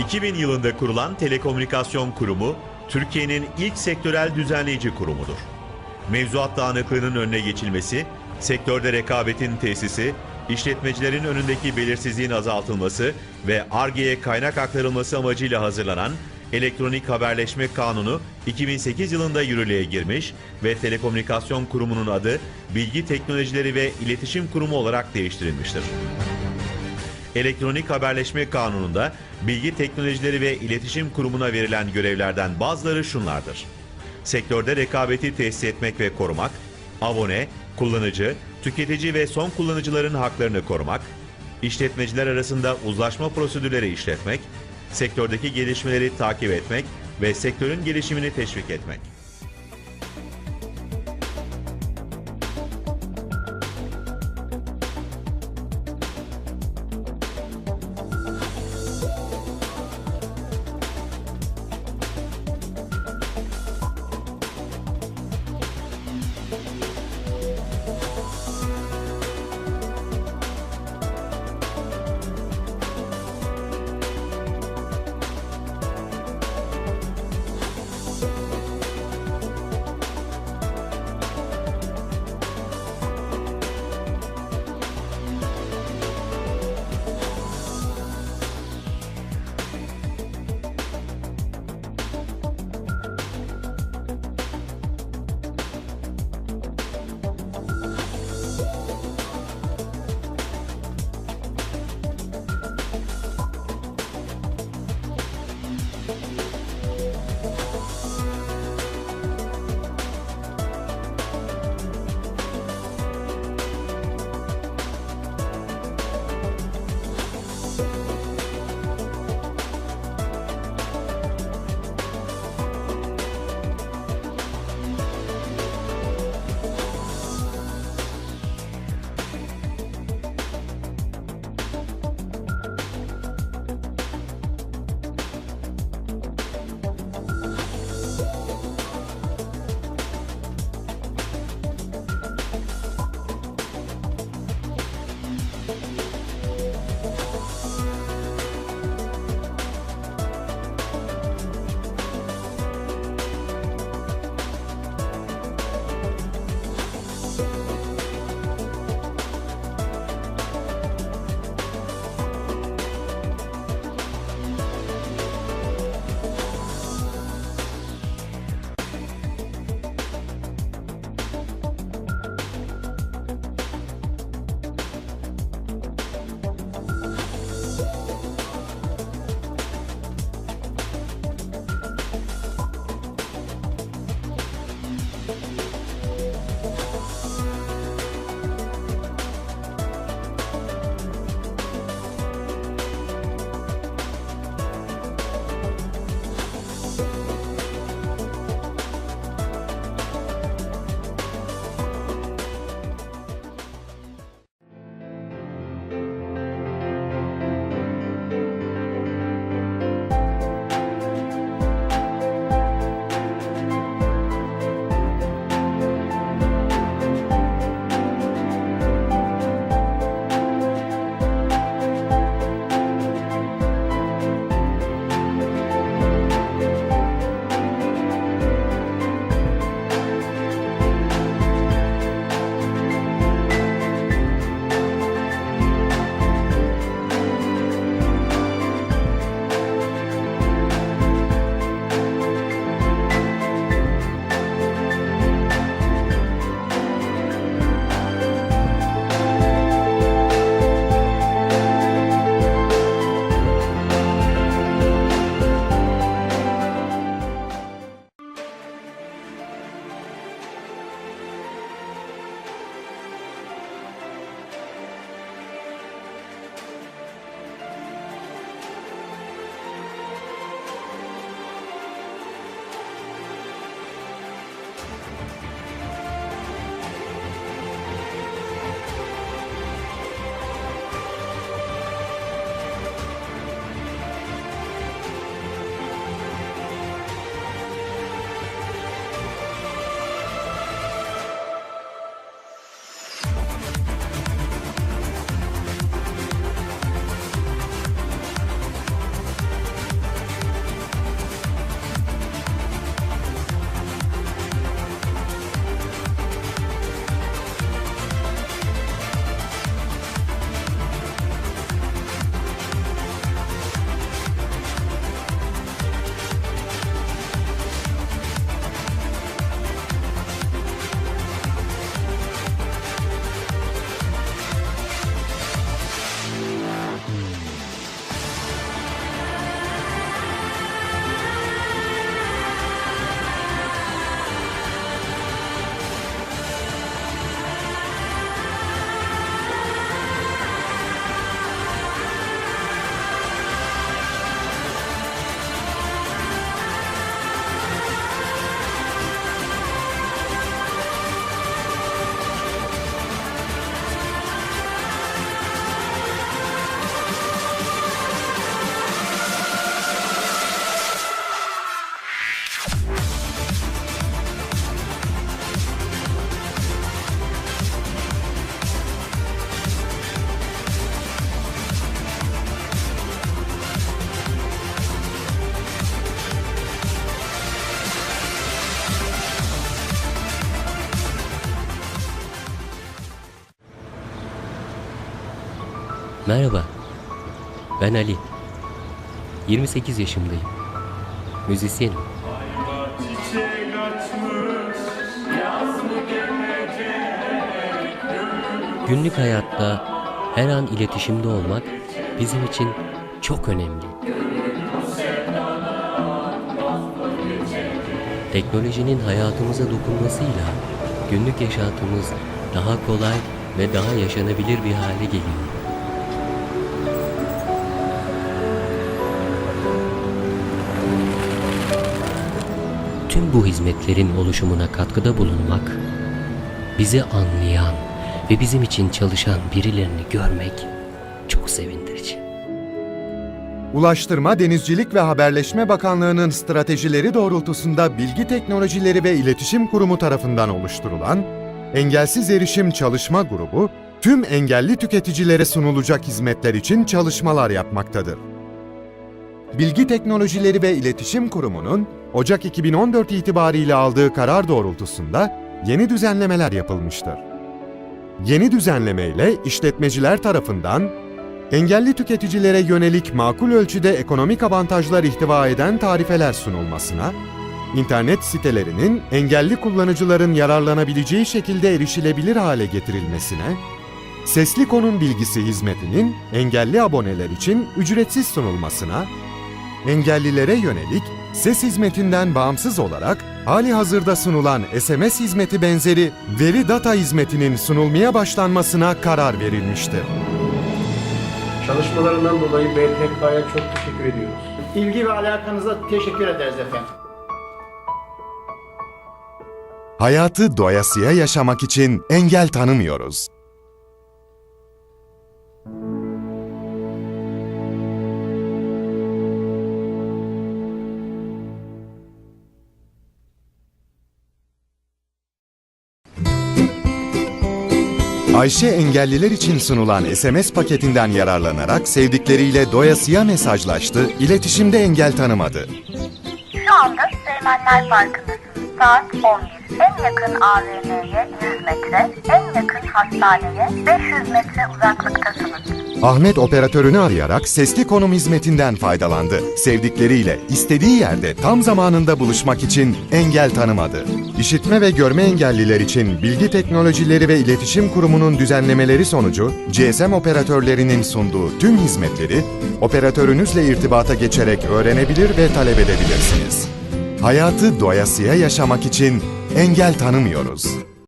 2000 yılında kurulan Telekomünikasyon Kurumu, Türkiye'nin ilk sektörel düzenleyici kurumudur. Mevzuat dağınıklığının önüne geçilmesi, sektörde rekabetin tesisi, işletmecilerin önündeki belirsizliğin azaltılması ve ARGE'ye kaynak aktarılması amacıyla hazırlanan Elektronik Haberleşme Kanunu 2008 yılında yürürlüğe girmiş ve Telekomünikasyon Kurumu'nun adı Bilgi Teknolojileri ve İletişim Kurumu olarak değiştirilmiştir. Elektronik Haberleşme Kanunu'nda Bilgi Teknolojileri ve İletişim Kurumu'na verilen görevlerden bazıları şunlardır. Sektörde rekabeti tesis etmek ve korumak, abone, kullanıcı, tüketici ve son kullanıcıların haklarını korumak, işletmeciler arasında uzlaşma prosedürleri işletmek, sektördeki gelişmeleri takip etmek ve sektörün gelişimini teşvik etmek. Merhaba. Ben Ali. 28 yaşındayım. Müzisyenim. Günlük hayatta her an iletişimde olmak bizim için çok önemli. Teknolojinin hayatımıza dokunmasıyla günlük yaşantımız daha kolay ve daha yaşanabilir bir hale geliyor. Tüm bu hizmetlerin oluşumuna katkıda bulunmak, bizi anlayan ve bizim için çalışan birilerini görmek çok sevindirici. Ulaştırma, Denizcilik ve Haberleşme Bakanlığı'nın stratejileri doğrultusunda Bilgi Teknolojileri ve İletişim Kurumu tarafından oluşturulan Engelsiz Erişim Çalışma Grubu, tüm engelli tüketicilere sunulacak hizmetler için çalışmalar yapmaktadır. Bilgi Teknolojileri ve İletişim Kurumu'nun Ocak 2014 itibariyle aldığı karar doğrultusunda yeni düzenlemeler yapılmıştır. Yeni düzenlemeyle işletmeciler tarafından engelli tüketicilere yönelik makul ölçüde ekonomik avantajlar ihtiva eden tarifeler sunulmasına, internet sitelerinin engelli kullanıcıların yararlanabileceği şekilde erişilebilir hale getirilmesine, sesli konum bilgisi hizmetinin engelli aboneler için ücretsiz sunulmasına, engellilere yönelik ses hizmetinden bağımsız olarak hali hazırda sunulan SMS hizmeti benzeri veri data hizmetinin sunulmaya başlanmasına karar verilmiştir. Çalışmalarından dolayı BTK'ya çok teşekkür ediyoruz. İlgi ve alakanıza teşekkür ederiz efendim. Hayatı doyasıya yaşamak için engel tanımıyoruz. Ayşe engelliler için sunulan SMS paketinden yararlanarak sevdikleriyle doyasıya mesajlaştı, iletişimde engel tanımadı. Şu anda Süleymanlar Parkı'ndasınız. Saat 11. En yakın AVM'ye 100 metre, en yakın hastaneye 500 metre uzaklıktasınız. Ahmet operatörünü arayarak sesli konum hizmetinden faydalandı. Sevdikleriyle istediği yerde tam zamanında buluşmak için engel tanımadı. İşitme ve görme engelliler için Bilgi Teknolojileri ve İletişim Kurumu'nun düzenlemeleri sonucu GSM operatörlerinin sunduğu tüm hizmetleri operatörünüzle irtibata geçerek öğrenebilir ve talep edebilirsiniz. Hayatı doyasıya yaşamak için engel tanımıyoruz.